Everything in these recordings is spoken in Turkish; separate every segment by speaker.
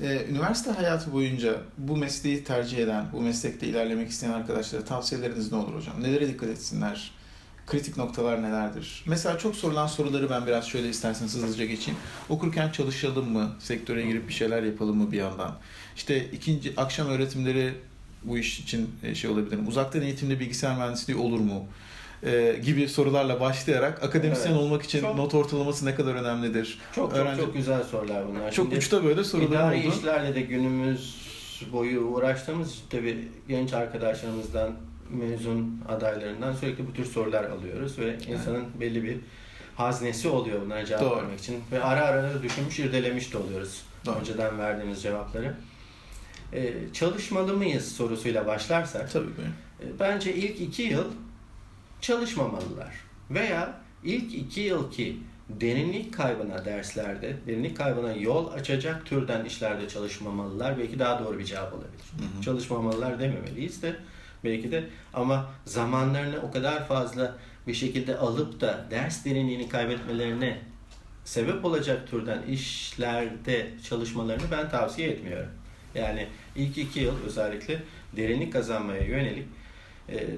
Speaker 1: Ee, üniversite hayatı boyunca bu mesleği tercih eden, bu meslekte ilerlemek isteyen arkadaşlara tavsiyeleriniz ne olur hocam? Nelere dikkat etsinler? Kritik noktalar nelerdir? Mesela çok sorulan soruları ben biraz şöyle isterseniz hızlıca geçeyim. Okurken çalışalım mı? Sektöre girip bir şeyler yapalım mı bir yandan? İşte ikinci akşam öğretimleri bu iş için e, şey olabilir mi? Uzaktan eğitimli bilgisayar mühendisliği olur mu? Ee, gibi sorularla başlayarak akademisyen
Speaker 2: Evet.
Speaker 1: olmak için
Speaker 2: Çok-
Speaker 1: not ortalaması ne kadar önemlidir?
Speaker 2: Çok
Speaker 1: Öğrenci-
Speaker 2: çok çok güzel sorular bunlar.
Speaker 1: Çok
Speaker 2: Şimdi
Speaker 1: uçta böyle sorular
Speaker 2: idari
Speaker 1: oldu.
Speaker 2: işlerle de günümüz boyu uğraştığımız için tabii genç arkadaşlarımızdan mezun adaylarından sürekli bu tür sorular alıyoruz ve insanın belli bir haznesi oluyor bunlara cevap
Speaker 1: Doğru.
Speaker 2: vermek için ve ara ara da düşünmüş irdelemiş de oluyoruz
Speaker 1: Doğru.
Speaker 2: önceden verdiğimiz cevapları. Ee, çalışmalı mıyız sorusuyla başlarsak
Speaker 1: Tabii buyurun.
Speaker 2: e, bence ilk iki yıl çalışmamalılar. Veya ilk iki yıl ki derinlik kaybına derslerde, derinlik kaybına yol açacak türden işlerde çalışmamalılar. Belki daha doğru bir cevap olabilir.
Speaker 1: Hı hı.
Speaker 2: Çalışmamalılar dememeliyiz de belki de ama zamanlarını o kadar fazla bir şekilde alıp da ders derinliğini kaybetmelerine sebep olacak türden işlerde çalışmalarını ben tavsiye etmiyorum. Yani ilk iki yıl özellikle derinlik kazanmaya yönelik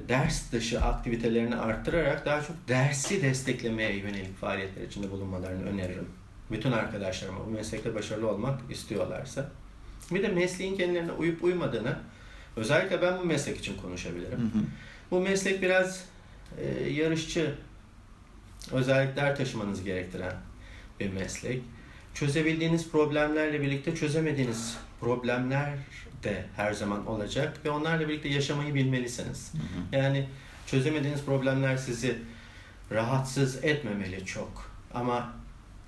Speaker 2: ders dışı aktivitelerini arttırarak daha çok dersi desteklemeye yönelik faaliyetler içinde bulunmalarını öneririm. Bütün arkadaşlarıma bu meslekte başarılı olmak istiyorlarsa. Bir de mesleğin kendilerine uyup uymadığını özellikle ben bu meslek için konuşabilirim.
Speaker 1: Hı hı.
Speaker 2: Bu meslek biraz e, yarışçı özellikler taşımanız gerektiren bir meslek. Çözebildiğiniz problemlerle birlikte çözemediğiniz problemler de her zaman olacak ve onlarla birlikte yaşamayı bilmelisiniz.
Speaker 1: Hı hı.
Speaker 2: Yani çözemediğiniz problemler sizi rahatsız etmemeli çok. Ama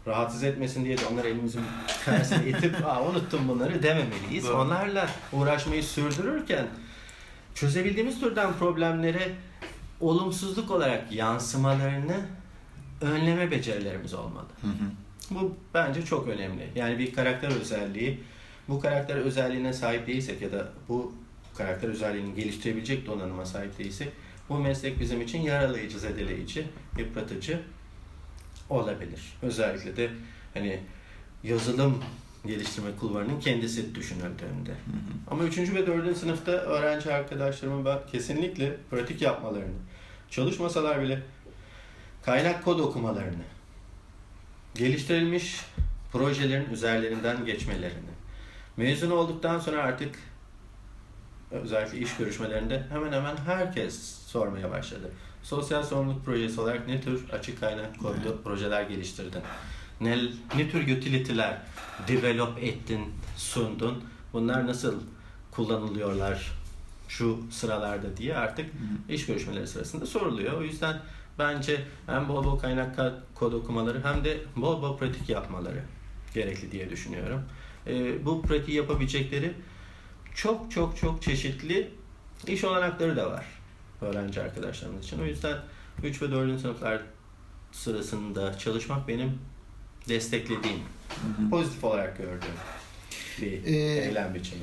Speaker 2: rahatsız etmesin diye de onları elimizin tersine itip Aa, unuttum bunları dememeliyiz.
Speaker 1: Doğru.
Speaker 2: Onlarla uğraşmayı sürdürürken çözebildiğimiz türden problemlere olumsuzluk olarak yansımalarını önleme becerilerimiz olmalı.
Speaker 1: Hı hı.
Speaker 2: Bu bence çok önemli. Yani bir karakter özelliği, bu karakter özelliğine sahip değilsek ya da bu karakter özelliğini geliştirebilecek donanıma sahip değilsek bu meslek bizim için yaralayıcı, zedeleyici, yıpratıcı olabilir. Özellikle de hani yazılım geliştirme kulvarının kendisi düşünüldüğünde.
Speaker 1: Hı hı.
Speaker 2: Ama 3. ve 4. sınıfta öğrenci arkadaşlarıma ben kesinlikle pratik yapmalarını, çalışmasalar bile kaynak kod okumalarını, geliştirilmiş projelerin üzerlerinden geçmelerini, mezun olduktan sonra artık özellikle iş görüşmelerinde hemen hemen herkes sormaya başladı. Sosyal sorumluluk projesi olarak ne tür açık kaynak kodlu projeler geliştirdin? Ne, ne tür utility'ler develop ettin, sundun? Bunlar nasıl kullanılıyorlar şu sıralarda diye artık iş görüşmeleri sırasında soruluyor. O yüzden bence hem bol bol kaynak ka- kod okumaları hem de bol bol pratik yapmaları gerekli diye düşünüyorum. Ee, bu pratiği yapabilecekleri çok çok çok çeşitli iş olanakları da var öğrenci arkadaşlarımız için. O yüzden 3 ve 4. sınıflar sırasında çalışmak benim desteklediğim,
Speaker 1: Hı hı.
Speaker 2: pozitif olarak gördüğüm bir
Speaker 1: Ee,
Speaker 2: eylem biçimi.